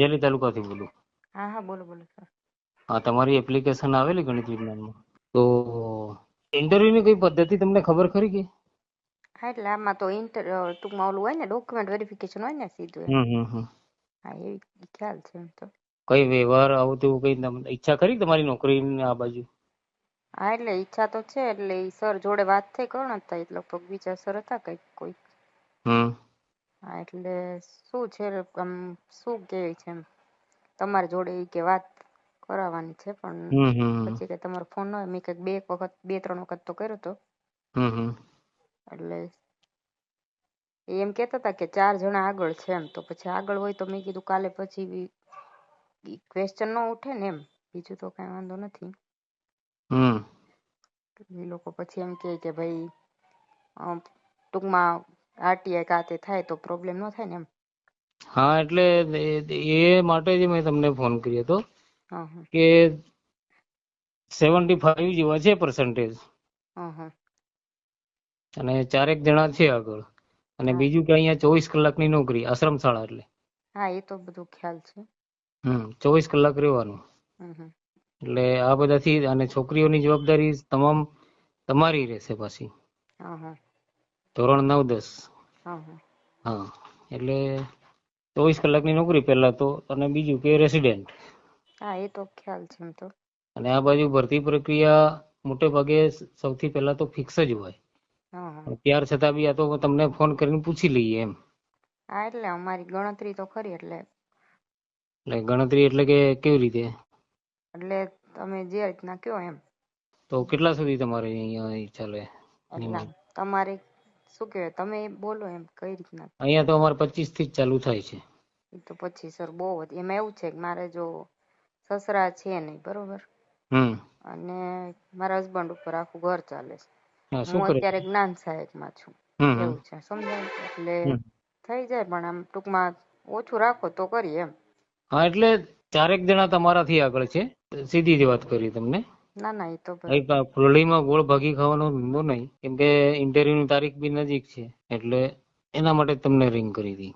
અંજેલી તાલુકાથી બોલું. હા હા બોલો બોલો સર હા તમારી એપ્લિકેશન આવેલી ગણિત વિજ્ઞાનમાં? તો ઇન્ટરવ્યુની કઈ પદ્ધતિ તમને ખબર ખરી કે? હા એટલે આમાં તો ઇન્ટર ટૂંકમાં ઓલું હોય ને ડોક્યુમેન્ટ વેરિફિકેશન હોય ને સીધું હમ હમ હા એવી ખ્યાલ છે એમ તો. કઈ વ્યવહાર આવું તેવું કઈ તમને ઈચ્છા ખરી તમારી નોકરી આ બાજુ? હા એટલે ઈચ્છા તો છે એટલે સર જોડે વાત થઈ કોણ હતા એટલે પગ બીજા સર હતા કઈ કોઈ? હમ. હા એટલે શું છે આમ શું કે છે એમ? તમારી જોડે ઈ કે વાત કરાવવાની છે પણ પછી કે તમારો ફોન ન મેં કંઈક બે એક વખત બે ત્રણ વખત તો કર્યો તો. એટલે એમ કેતા હતા કે ચાર જણા આગળ છે એમ તો પછી આગળ હોય તો મેં કીધું કાલે પછી ક્વેશ્ચન ન ઉઠે ને એમ બીજું તો કઈ વાંધો નથી. એ લોકો પછી એમ કે કે ભાઈ ટૂંકમાં આરટીઆઈ કાતે થાય તો પ્રોબ્લેમ ન થાય ને એમ? હા એટલે એ- માટે જ મેં તમને ફોન કર્યો હતો કે સેવન્ટી ફાઈવ જેવા છે પર્સન્ટેજ અને ચારેક જણા છે આગળ. અને બીજું કે અહીંયા ચોવીસ કલાકની નોકરી આશ્રમ શાળા એટલે. હા એ તો બધું ખ્યાલ છે. હમ ચોવીસ કલાક રહેવાનું. એટલે આ બધાથી અને છોકરીઓની જવાબદારી તમામ તમારી રહેશે પાછી. ધોરણ નવ દસ. હા એટલે ચોવીસ કલાકની નોકરી પહેલા તો અને બીજું કે રેસિડેન્ટ હા એ તો ખ્યાલ છે એમ તો. અને આ બાજુ ભરતી પ્રક્રિયા મોટે ભાગે સૌથી પહેલા તો ફિક્સ જ હોય. ત્યાર છતાં બી આ તો તમને ફોન કરીને પૂછી લઈએ એમ. હા એટલે અમારી ગણતરી તો ખરી એટલે એટલે ગણતરી એટલે કે કેવી રીતે? એટલે તમે જે રીતના કયો એમ. તો કેટલા સુધી તમારે અહીંયા ચાલે? તમારે શું કહેવાય? તમે બોલો એમ કઈ રીતના? અહીંયા તો અમારે પચીસથી જ ચાલુ થાય છે. તો પછી સર બહુ એમાં એવું છે કે મારે જો સસરા છે નહીં બરોબર? અને મારા હસબન્ડ ઉપર આખું ઘર ચાલે છે. હું અત્યારે જ્ઞાન સહાયકમાં છું. હમ હમ. એવું છે સમજાય? એટલે. થઈ જાય પણ આમ ટૂંકમાં ઓછું રાખો તો કરીએ એમ. હા એટલે ચારેક જણા તમારાથી આગળ છે. સીધી જ વાત કરી તમને. ના ના એ તો કઈ ફૂલડીમાં ગોળ ભાગી ખાવાનો ધંધો નહીં. કેમ કે ઇન્ટરવ્યુની તારીખ બી નજીક છે. એટલે એના માટે તમને રિંગ કરી હતી